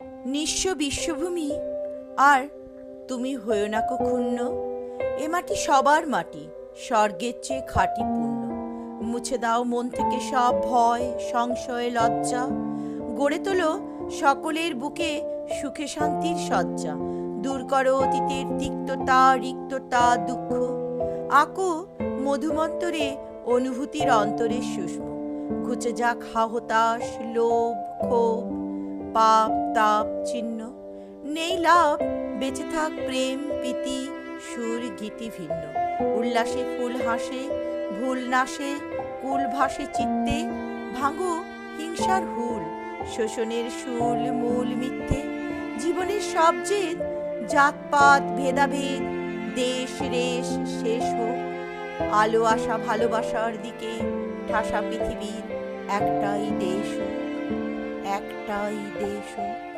নিঃস্ব বিশ্বভূমি। আর তুমি হয়েও না ক্ষুণ্ণ এ মাটি সবার মাটি, স্বর্গের চেয়ে খাঁটি পূর্ণ। মুছে দাও মন থেকে সব ভয়, সংশয়, লজ্জা। গড়ে তোলো সকলের বুকে সুখে শান্তির সজ্জা দূর করো অতীতের তিক্ততা, রিক্ততা, দুঃখ। আঁকো মধুমন্তরে অনুভূতির অন্তরের সুষম ঘুচে যাক হাহতাশ, লোভ, ক্ষোভ। পাপ তাপ চিহ্ন। নেই লাভ বেঁচে থাক প্রেম প্রীতি সুর গীতি ভিন্ন। উল্লাসে ফুল হাসে ভুল নাশে কুল ভাসে চিত্তে। ভাঙো হিংসার হুল শোষণের শুল মূল মিথ্যে। জীবনের সব জেদ জাতপাত ভেদাভেদ দেশ রেশ শেষ হোক। আলো আসা ভালোবাসার দিকে ঠাসা পৃথিবীর একটাই দেশ হোক, একটাই দেশ হোক।